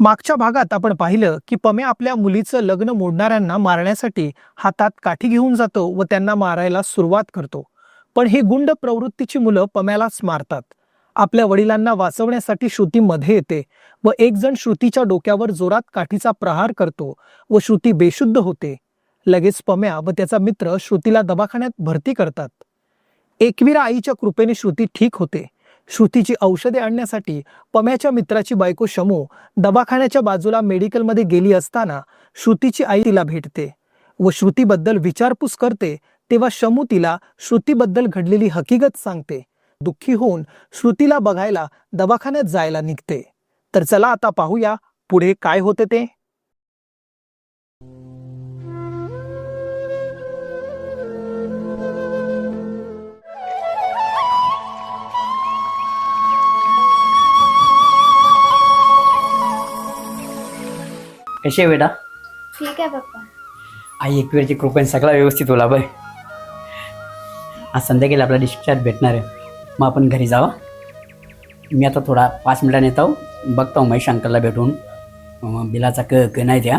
मागच्या भागात आपण पाहिलं की पम्या आपल्या मुलीचं लग्न मोडणाऱ्यांना मारण्यासाठी हातात काठी घेऊन जातो व त्यांना मारायला सुरुवात करतो. पण ही गुंड प्रवृत्तीची मुलं पम्यालाच मारतात. आपल्या वडिलांना वाचवण्यासाठी श्रुती मध्ये येते व एक जण श्रुतीच्या डोक्यावर जोरात काठीचा प्रहार करतो व श्रुती बेशुद्ध होते. लगेच पम्या व त्याचा मित्र श्रुतीला दवाखान्यात भरती करतात. एकविरा आईच्या कृपेने श्रुती ठीक होते. श्रुतीची औषधे आणण्यासाठी पम्याच्या मित्राची बायको शमू दवाखान्याच्या बाजूला मेडिकलमध्ये गेली असताना श्रुतीची आई तिला भेटते व श्रुतीबद्दल विचारपूस करते तेव्हा शमू तिला श्रुतीबद्दल घडलेली हकीकत सांगते. दुःखी होऊन श्रुतीला बघायला दवाखान्यात जायला निघते. तर चला आता पाहूया पुढे काय होते ते. कशी आहे बेटा? ठीक आहे पप्पा. आई एक वेळची कृपेने सगळा व्यवस्थित होला बाय. आज संध्याकाळी आपला डिस्चार्ज भेटणार आहे. मग आपण घरी जावा मी आता थोडा पाच मिनिटांनी येतो. बघतो महेश अंकलला भेटून. बिलाचा क क नाही द्या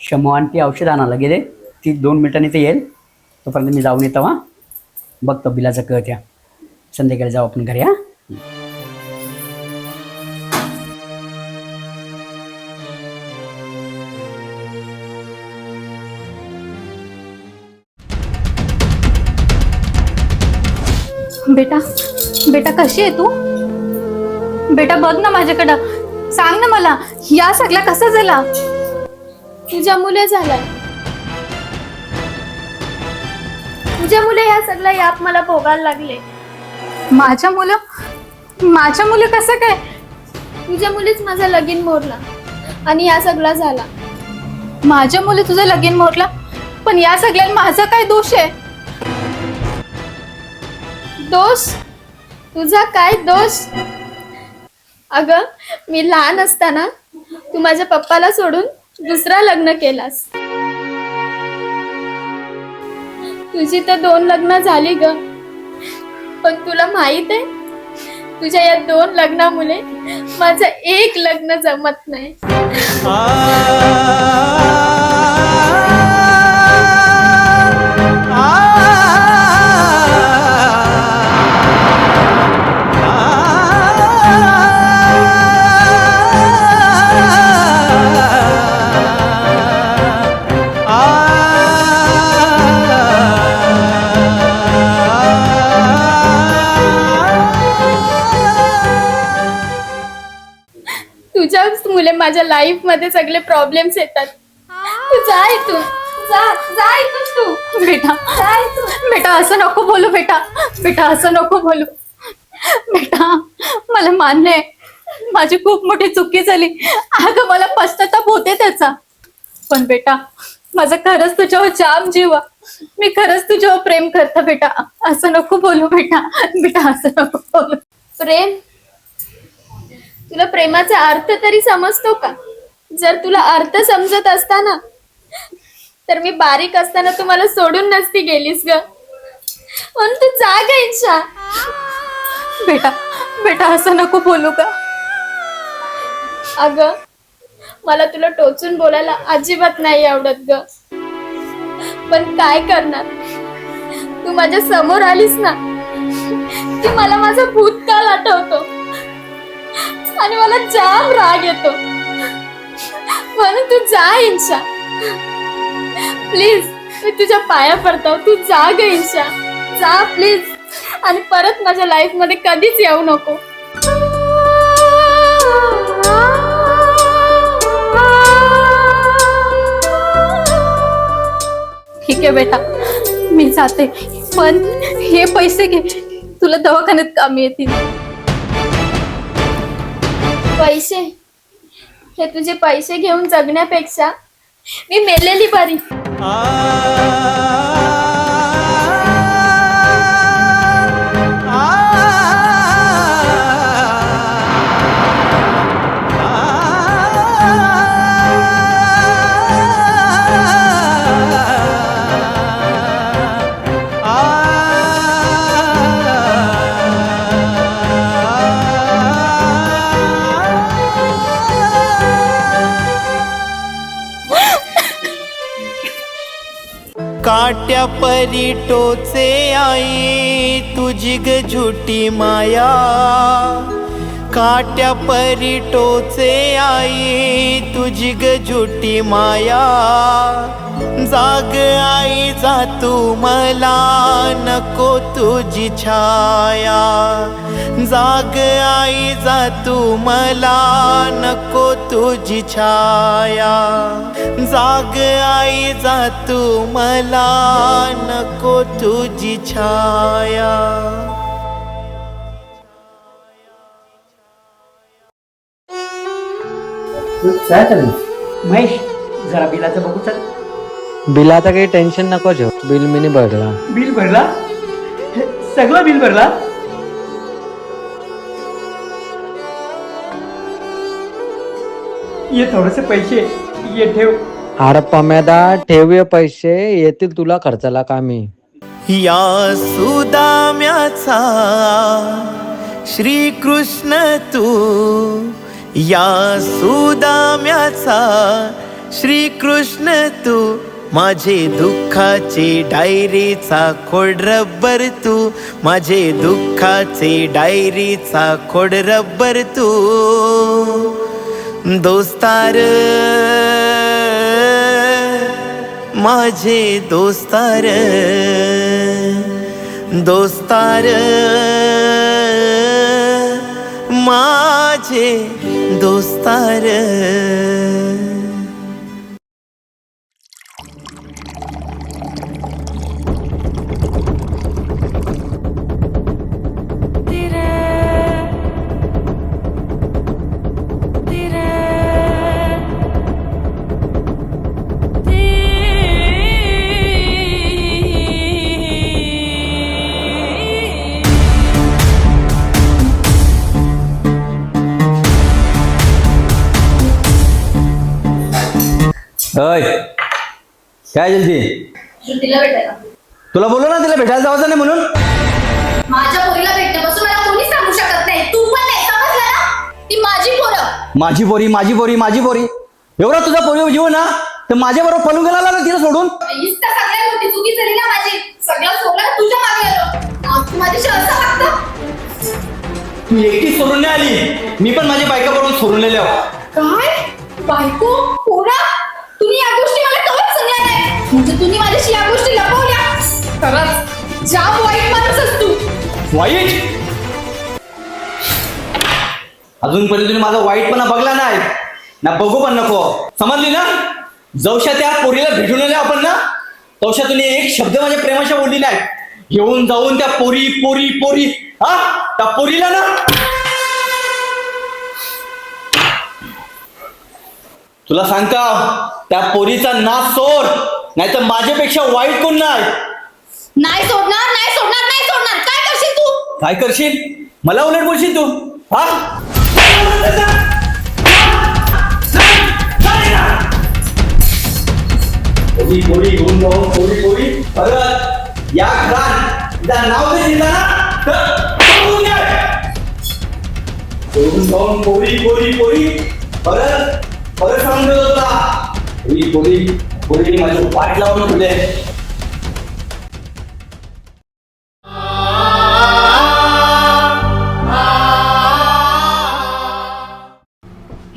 शमो आणि ती औषध आणायला गेले. ती दोन मिनिटांनी ते येईल. तोपर्यंत मी जाऊन येतो हा? बघतो बिलाचा क त्या. संध्याकाळी जाऊ आपण घरी हा? बेटा बेटा कशी आहे तू? बेटा बघ ना माझ्याकडं. सांग ना मला या सगळ्या कसा झाला? तुझ्या मुले झालाय. तुझ्या मुले या सगळ्या याप मला भोगायला लागले. माझ्या मुलं? माझ्या मुलं कसं काय? तुझ्या मुलीच माझा लगीन मोडला आणि या सगळा झाला. माझ्या मुली तुझं लगीन मोडला? पण या सगळ्यात माझा काय दोष आहे? दोष? तुझा काय दोष? अगं मी लहान असताना तू माझ्या पप्पाला सोडून दुसरा लग्न केलास. तुझी तर दोन लग्न झाली ग. पण तुला माहीत आहे तुझ्या या दोन लग्नामुळे माझं एक लग्न जमत नाही. मुले माझ्या लाईफमध्ये सगळे प्रॉब्लेम्स येतात. तू जा इथून. जा जा इथून तू. बेटा जा इथून. बेटा असं नको बोलू बेटा. बेटा असं नको बोलू. बेटा मला मान्य आहे. माझी खूप मोठी चुकी झाली. अगं मला पश्चाताप होते त्याचा. पण बेटा माझं खरंच तुझ्यावर जाम जीव. मी खरंच तुझ्यावर प्रेम करते बेटा. असं नको बोलू बेटा. बेटा असं नको बोलू. प्रेम? तुला प्रेमाचा अर्थ तरी समजतो का? जर तुला अर्थ समजत असता ना तर मी बारीक असताना तू मला सोडून नसती गेलीस ग. पण तू जा ग इच्छा. बेटा बेटा असं नको बोलू का अग मला तुला टोचून बोलायला अजिबात नाही आवडत ग. पण काय करणार? तू माझ्यासमोर आलीस ना की मला माझा भूतकाळ आठवतो. आणि मला जाम राग येतो. म्हणून तू जा इंशा. प्लीज मी तुझ्या पाया पडतो तू जा ग इंशा. जा प्लीज आणि परत माझ्या लाईफमध्ये कधीच येऊ नको. ठीक आहे बेटा मी जाते. पण हे पैसे घे. तुला दवाखान्यात कामी येतील. पैसे. हे तुझे पैसे घेऊन जगण्यापेक्षा मी मेलेली बरी. माया परी टोचे आई तुझी ग झुटी माया. काट्या परी टोचे आई तुझी ग झुटी माया. जाग आई जा तू मला नको तुझी छाया. जाग आई जा तू मला नको तुझी छाया. जाग आई जा तू मला नको तुझी छाया. महेश जरा बिलाचं बघू चल. बिलाचं काही टेन्शन नको ठेव बिल मी भरला. बिल भरला? सगळं बिल भरला? ये थोडेसे पैसे ये ठेव. अरे पम्यादा ठेव पैसे येतील तुला खर्चाला कामी. या सुदाम्याचा श्रीकृष्ण तू. या सुदाम्याचा श्रीकृष्ण तू. माझे दुःखाचे डायरीचा खोड रब्बर तू. माझे दुःखाचे डायरीचा खोड रब्बर तू. दोस्तार माझे दोस्तार दोस्तार माझे दोस्तार. अय काय जलती तिला भेटायला. तुला बोललो ना तिला भेटायला जायचं नाही म्हणून? माझ्या पोरीला मला कोणी सांगू शकत नाही. तू पण नाही. समजलं ना? ती माझी पोरं. माझी पोरी माझी पोरी माझी पोरी. एवढा तुझा पोरी जीव ना तर माझ्या बरोबर पळून गेला ना तिला सोडून? सगळ्यात मोठी चुकी झाली ना माझी. सगळं सोडलं तुझ्या मागे आलो. आज तू माझ्याशी असं वागतं? तू एकटी सोडून नाही आली. मी पण माझ्या बायका बरोबर सोडून नेल्या काय? बायको? पोरा? तुम्ही या गोष्टी मला कवच सांगल्या नाही म्हणजे तुम्ही माझ्याशी या गोष्टी लपवल्या. खरंच ज्या वाईट माणूस असतो वाईट? अजूनपर्यंत तुम्ही माझा वाईटपणा बघला नाही. ना बघू पण नको. समजली ना? जवशा त्या पोरीला भेटून आल्या आपण ना? तवशा तुम्ही एक शब्द माझ्या प्रेमाच्या बोललेला आहे. येऊन जाऊन त्या पोरी पोरी पोरी. हा? त्या पोरीला ना? तुला सांगता त्या पोरीचा नाच सोड नाही तर माझ्यापेक्षा वाईट कोण नाही? नाही सोडणार नाही सोडणार नाही सोडणार. काय करशील तू? काय करशील? मला उलट बोलशील तू? हा? पोरी पोरी घेऊन जाऊन पोरी पोरी. परत या घरात तिचं नाव जर दिलं ना? तर. घेऊन जाऊन पोरी पोरी पोरी. परत परत सांगून देतो तुला पोरी पोरी पोरी माझी वाट लावून ठेवले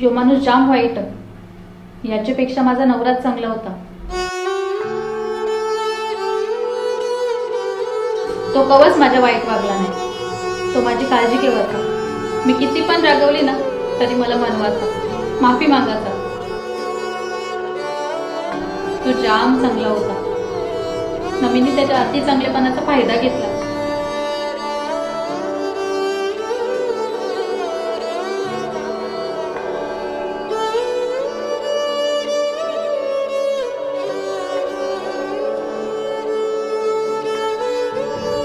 जो माणूस जाम वाईट. याच्यापेक्षा माझा नवराच चांगला होता. तो कवच माझ्या वाईट वागला नाही. तो माझी काळजी घेवत मी किती पण रागवली ना तरी मला मनवाचा. माफी मागायचा तो जाम चांगला होता. नमीने त्याच्या अति चांगलेपणाचा फायदा घेतला.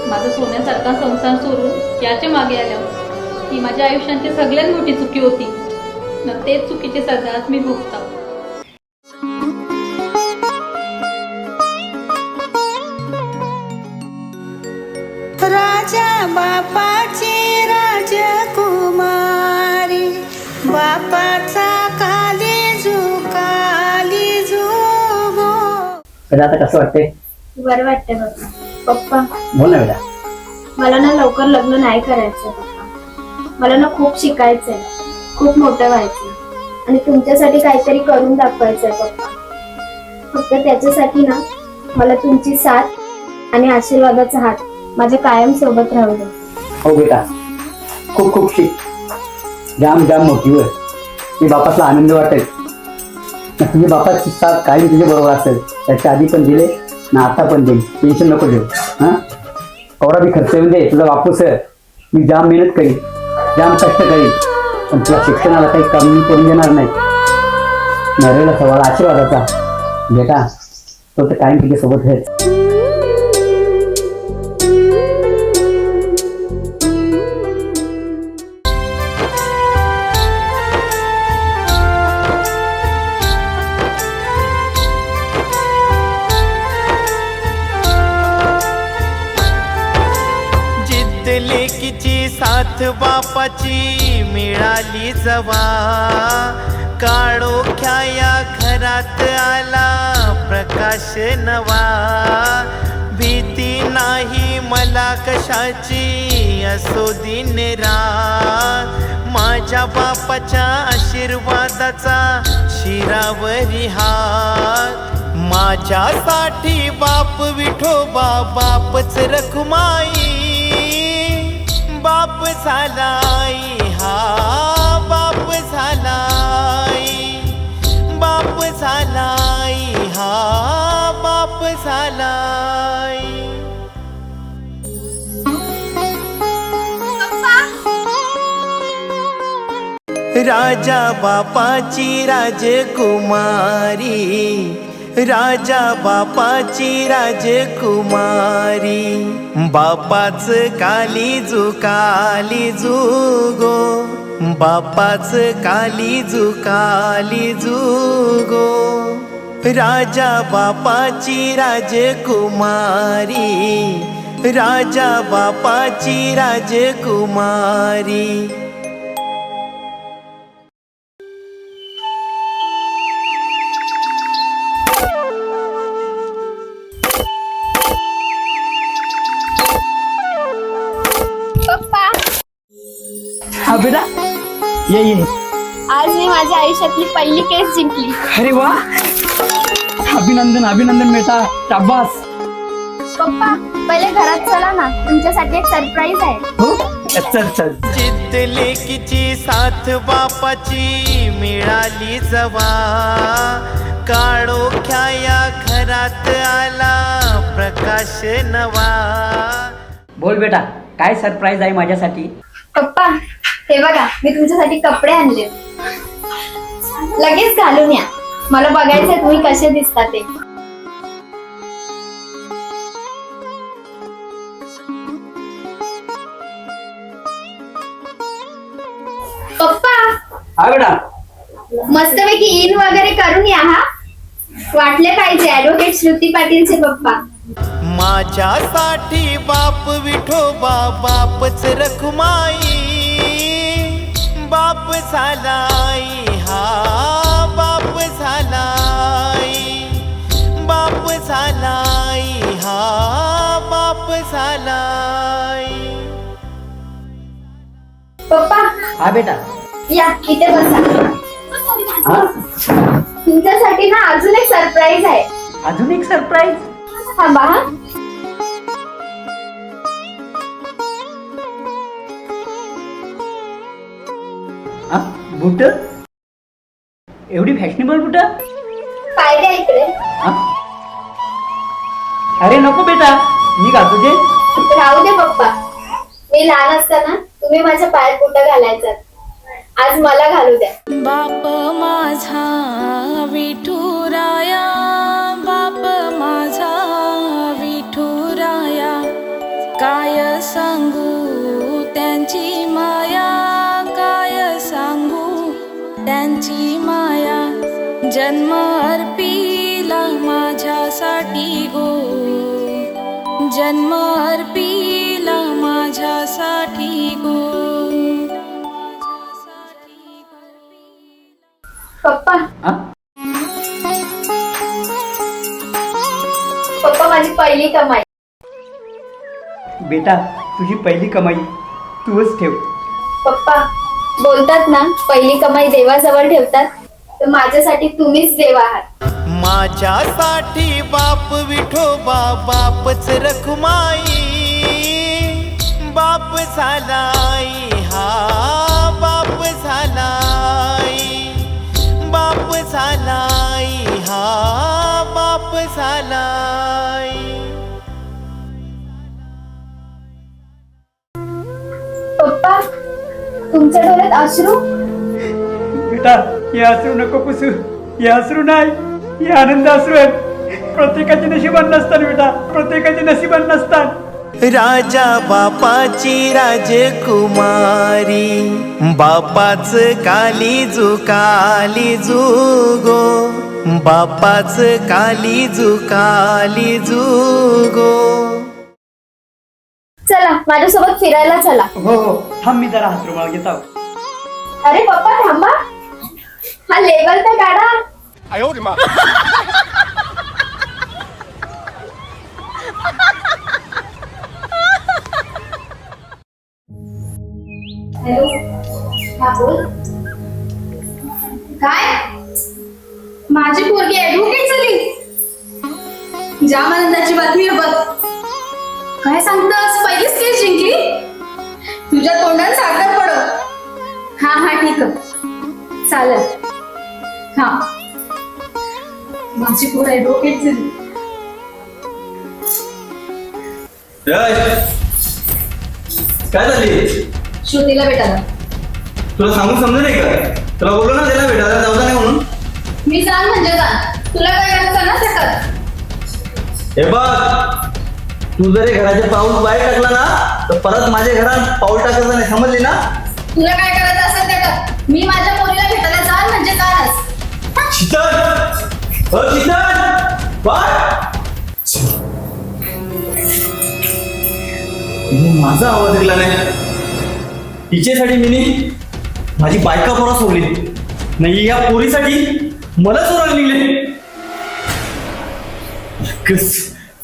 माझा सोन्यासारखा संसार सोडून याच्या मागे आल्यावर ही माझ्या आयुष्याची सगळ्यात मोठी चुकी होती. न तेच चुकीची सजाच मी भोगता. बापाची राजकुमारी बापाचा काली काली गो. तर आता कसं वाटतंय? बरं वाटतंय बाबा पप्पा. बोल ना बेटा. मला ना लवकर लग्न नाही करायचंय पप्पा. मला ना खूप शिकायचंय. खूप मोठं व्हायचंय. आणि तुमच्यासाठी काहीतरी करून दाखवायचंय पप्पा. फक्त त्याच्यासाठी ना मला तुमची साथ आणि आशीर्वादाचा हात माझ्या कायम सोबत राहू दे. हो बेटा. खूप खूप शिक जाम जाम मोठी होय. मी बापाचा आनंद वाटेल. तुझे तुझ्या बापाची साथ काही तुझ्या बरोबर असेल. त्याच्या आधी पण दिले ना आता पण देईल. टेन्शन नको देऊ हां? कवडा बी खर्च येऊन दे तुझा बापूस आहे. मी जाम मेहनत करीन. जाम कष्ट करीन. पण तुला शिक्षणाला काही कमी करून देणार नाही. नरेला सवाल आशीर्वादाचा. बेटा तो तर कायम तुझ्यासोबत आहे बापाची मिळाली जवा. काळोख्या या घरात आला प्रकाश नवा. भीती नाही मला कशाची असो दिन रात. माझ्या बापाच्या आशीर्वादाचा शिरावरी हात. माझ्यासाठी बाप विठोबा बापच रखुमाई. बाप झालाय हा बाप झालाय. बाप झालाय हा बाप झालाय. राजा बापाची राजकुमारी राजा बापाची राजकुमारी. बापाच काली काली जुगो बापाच काली काली जुगो राजा बापाची राजकुमारी. राजा बापाची राजकुमारी. ये ये. आज मी माझ्या आयुष्यातली पहिली केस जिंकली. अरे वा. अभिनंदन अभिनंदन बेटा शाबास. पप्पा पहिले घरात चला ना. तुमच्यासाठी एक सरप्राईज आहे. हो? चल चल जिद्द लेकीची साथ बापाची मिळाली जवा. काळोख्या या घरात आला प्रकाश नवा. बोल बेटा काय सरप्राईज आहे माझ्यासाठी? पप्पा हे बघा मी तुमच्यासाठी कपडे आणले. लगेच घालून या. मला बघायचंय तुम्ही कसे दिसता ते. पप्पा हा बेटा मस्तपैकी इन वगैरे करून या हा. वाटले पाहिजे ऍडव्होकेट श्रुती पाटीलचे पप्पा. माझ्यासाठी बाप विठोबा बापच रखुमाई. बाप झालाई हा बाप झालाई बाप झालाई हा बाप झालाई पप्पा हा बेटा. या इथे बसा. हा? तुमच्यासाठी ना अजून एक सरप्राईज आहे. अजून एक सरप्राईज थांबा हा. बुट? एवढी फॅशनेबल बुट? पाय द्या इकडे. हा अरे नको बेटा मी का तुझे राहू दे पप्पा. मी लहान असताना तुम्ही माझ्या पायात बुट घालायचं. आज मला घालू द्या. बाप माझा विठुराया जन्म अर्पिला माझ्यासाठी गो. जन्म अर्पिला माझ्यासाठी गो. पप्पा. हा? पप्पा माझी पहिली पहिली कमाई. बेटा तुझी पहिली कमाई तूच ठेव. पप्पा बोलतात ना पहिली कमाई देवाजवळ ठेवतात. तर माझ्यासाठी तुम्हीच देव आहात. माझ्यासाठी बाप विठोबा बापच रखुमाई. बाप झालाई हा बाप झालाई बाप झालाई हा बाप झालाई पप्पा तुमच्या डोळ्यात अश्रू? बेटा हे अश्रू नको पुसू. हे अश्रू नाही हे आनंद अश्रू आहेत. प्रत्येकाची नशिबान नसतात बेटा प्रत्येकाची नशिबान नसतात. राजा बापाची राजकुमारी बापाच काली काली गो. बापाच काली काली गो. चला माझ्यासोबत फिरायला चला. हो हो थांब मी जरा हात रुमाल घेत आहोत अरे पप्पा थांबा. हा लेवल तर काढा हॅलो हा बोल काय माझी पोरगी ऍडव्होकेट झाली जाम आनंदाची बातमी आहे बघ काय सांगतास पहिलीच केस जिंकली तुझ्या तोंडात साखर पडो हा हा ठीक आहे चालेल हा. माझी पोर ऍडव्होकेट झाली. काय झाली? श्रुतीला भेटायला. तुला सांगून समजलं नाही का? तुला बोललो ना त्याला भेटायला जाऊ नाही म्हणून. मी जाण म्हणजे जाण तुला काय करायचं ना शकत हे बघ तू जर घराचे पाऊल बाहेर टाकला ना तर परत माझ्या घरात पाऊल टाकायचं नाही समजली ना? तुला काय करायचं असेल ते कर मी माझ्या शीतल हो शीतल माझा आवाज दिला नाही. हिच्यासाठी मी माझी बायका पोरा सोडली. नाही या पोरीसाठी मला सोडायला निघले.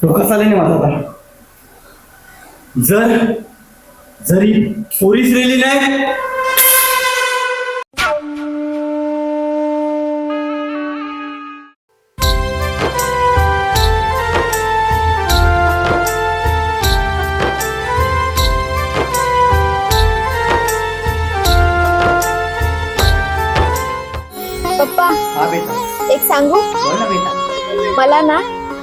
डोकं चालेल नाही माझा आता. जर जरी पोरीच रेली नाही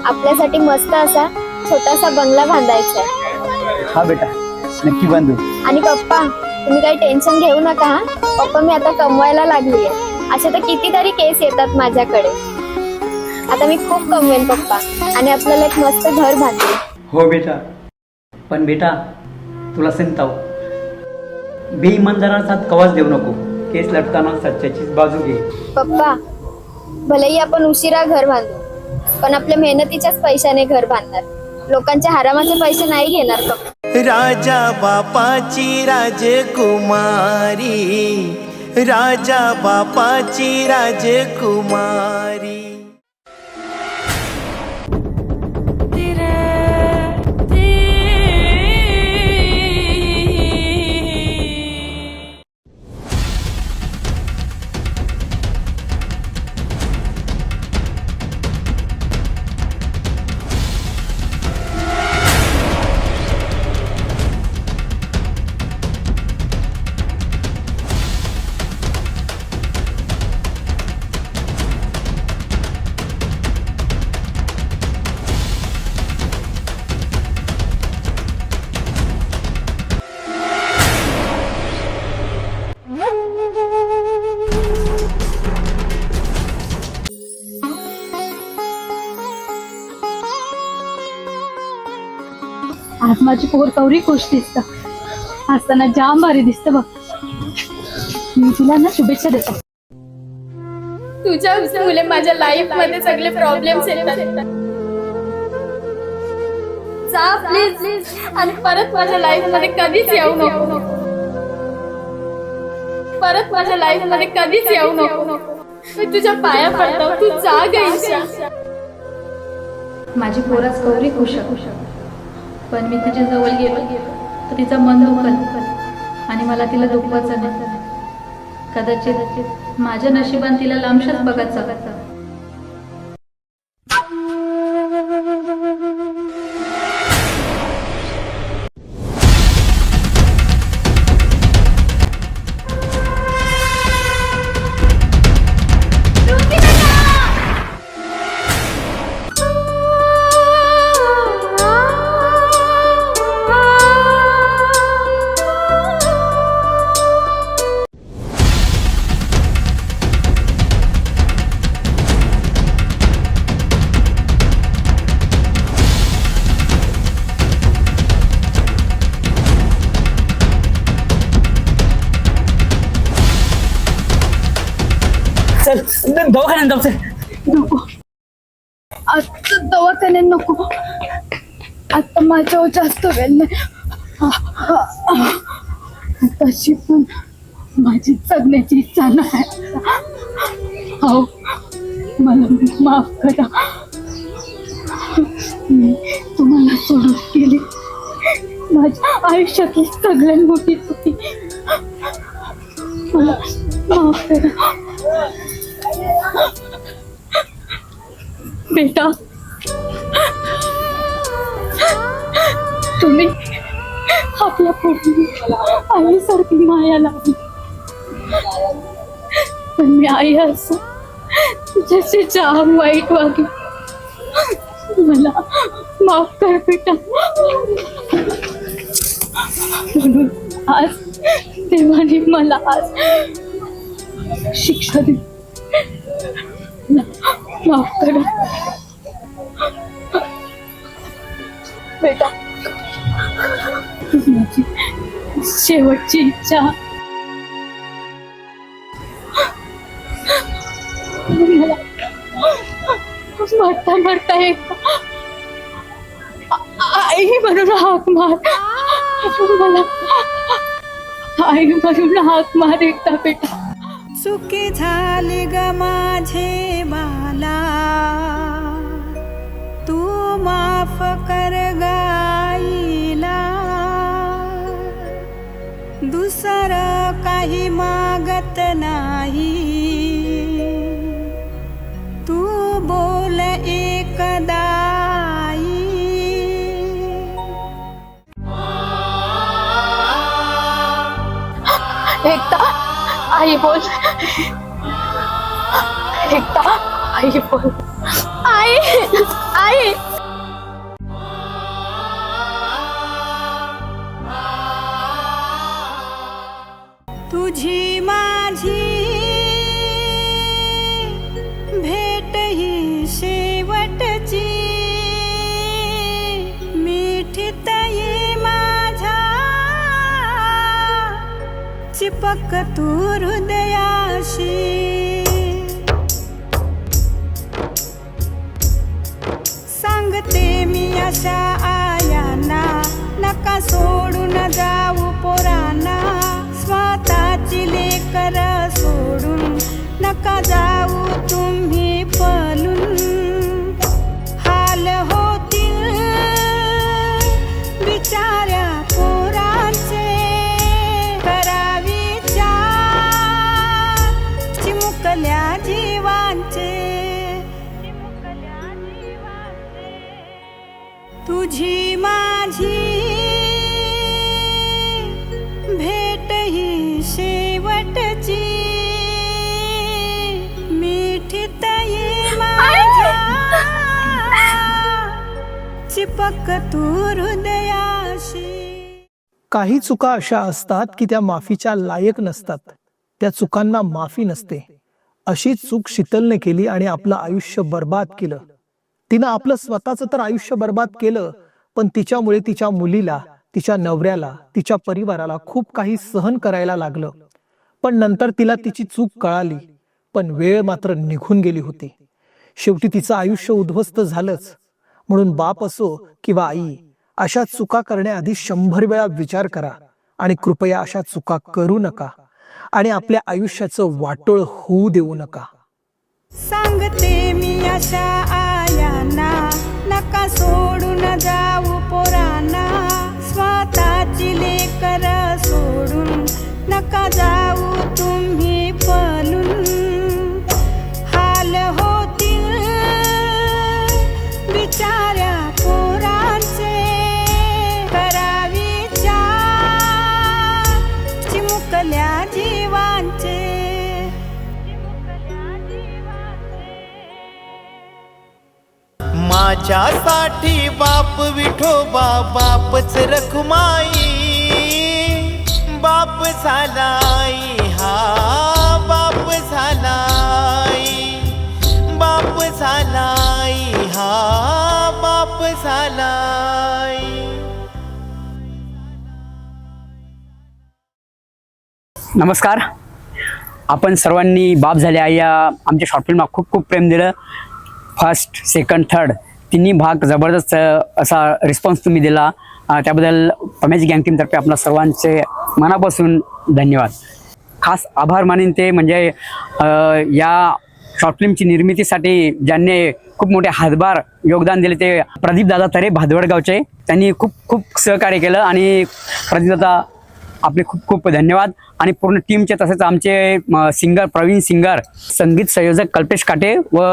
आपल्यासाठी मस्त असा छोटासा बंगला बांधायचा आहे. हा बेटा नक्की बांधू. आणि पप्पा तुम्ही काही टेन्शन घेऊ नका हा. पप्पा मी आता कमवायला लागली आहे असे तर कितीतरी केस येतात माझ्याकडे. आता मी खूप कमवेन पप्पा. आणि आपल्याला एक मस्त घर बांधेल हो बेटा. पण बेटा तुला बेइमानदाराला साथ कवाच देऊ नको. केस लटताना सच्च्याचीच बाजू घे. पप्पा भलेही आपण उशिरा घर बांधू. पण आपल्या मेहनतीच्याच पैशाने घर बांधणार. लोकांच्या हरामाचे पैसे नाही घेणार पप्पा राजा बापाची राजकुमारी. राजा बापाची राजकुमारी. माझी पोर कवरी खुश दिसत. असताना जाम भारी दिसत बघ. मी तुला ना शुभेच्छा देतो. तुझ्या मुले माझ्या लाईफमध्ये सगळे प्रॉब्लेम्स येतात. जा प्लीज आणि परत माझ्या लाईफमध्ये कधीच येऊ नको. परत माझ्या लाईफमध्ये कधीच येऊ नको. मी तुझ्या पाया पडतो. तू जा ग ईशा माझी पोरास गौरी खुश पण मी तिच्या जवळ गेलो तर तिचं मन दुखल आणि मला तिला दुखवायचं नाही. कदाचित माझ्या नशिबान तिला लांबशाच बघायचं आता नको. आता माझ्यावर जास्त वेळ नाही. तशी पण माझी जगण्याची इच्छा नाही. हो मला माफ करा. मी तुम्हाला सोडून गेली. माझ्या आयुष्यातली सगळ्यात मोठी चुकी. मला माफ करा. बेटा तुम्ही आपल्या पोटी आईसारखी माया लागली पण मी आई अस तुझ्याशी जाम वाईट वागे मला माफ कर बेटा. म्हणून आज देवाने मला आज शिक्षा दिली. माफ करा. बेटा. माझी शेवटची इच्छा. मला मरता मरता एक आई म्हणून हाक मार. मला. आई म्हणून हाक मार एकदा बेटा. चुकी झाली ग माझे बाला. दुसरं काही मागत नाही. तू बोल एकदाई एकदा आई बोल. एकदा आई बोल. आई आई. तुझी माझी भेट ही शेवटची. मिठीत ये माझ्या चिपक तू हृदयाशी. सांगते मी अशा आयांना नका सोडून जाऊ पोरांना. चिपक तू हृदयाशी. काही चुका अशा असतात की त्या माफीच्या लायक नसतात. त्या चुकांना माफी नसते. अशी चूक शीतलने केली आणि आपलं आयुष्य बर्बाद केलं. तिनं आपलं स्वतःचं तर आयुष्य बर्बाद केलं पण तिच्यामुळे तिच्या मुलीला तिच्या नवऱ्याला तिच्या परिवाराला खूप काही सहन करायला लागलं. पण नंतर तिला तिची चूक कळाली पण वेळ मात्र निघून गेली होती. शेवटी तिचं आयुष्य उद्ध्वस्त झालंच. म्हणून बाप असो किंवा आई अशा चुका करण्याआधी शंभर वेळा विचार करा आणि कृपया अशा चुका करू नका आणि आपल्या आयुष्याचं वाटोळ होऊ देऊ नका. सांगते मी अशा आयांना नका सोडून जाऊ पोरांना. स्वतःची लेकर सोडून नका जाऊ तुम्ही पलून माझ्यासाठी बाप विठोबा बापच रखुमाई. बाप झालाई हा बाप झालाई बाप झालाई हा बाप झालाई नमस्कार. आपण सर्वांनी बाप झाले आहे या आमच्या शॉर्ट फिल्मला खूप खूप प्रेम दिलं. फर्स्ट सेकंड थर्ड तिन्ही भाग जबरदस्त असा रिस्पॉन्स तुम्ही दिला. त्याबद्दल पम्याची गँग टीमतर्फे आपल्या सर्वांचे मनापासून धन्यवाद. खास आभार मानेन ते म्हणजे या शॉर्ट फिल्मची निर्मितीसाठी ज्यांनी खूप मोठे हातभार योगदान दिले ते प्रदीपदादा तरे भादवडगावचे त्यांनी खूप खूप सहकार्य केलं आणि प्रदीपदादा आपले खूप खूप धन्यवाद. आणि पूर्ण टीमचे तसेच आमचे सिंगर प्रवीण सिंगर संगीत संयोजक कल्पेश काटे व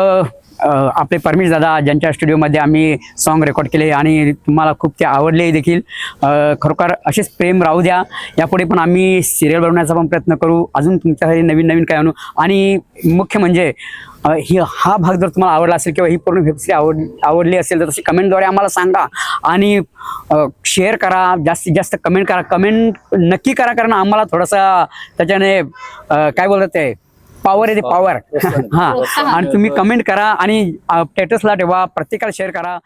आपले परमेश दादा ज्यांच्या स्टुडिओमध्ये आम्ही सॉन्ग रेकॉर्ड केले आणि तुम्हाला खूप ते आवडले देखील. खरोखर असेच प्रेम राहू द्या. यापुढे पण आम्ही सिरियल बनवण्याचा पण प्रयत्न करू. अजून तुमच्यासाठी नवीन नवीन काय आणू? आणि मुख्य म्हणजे ही हा भाग जर तुम्हाला आवडला असेल किंवा ही पूर्ण वेबसिरीज आवड आवडली असेल तर तशी कमेंटद्वारे आम्हाला सांगा. आणि शेअर करा. जास्तीत जास्त कमेंट करा. कमेंट नक्की करा कारण आम्हाला थोडासा त्याच्याने काय बोलत आहे पॉवर येते पॉवर हां आणि तुम्ही कमेंट करा आणि स्टेटसला ठेवा प्रत्येकाला शेअर करा.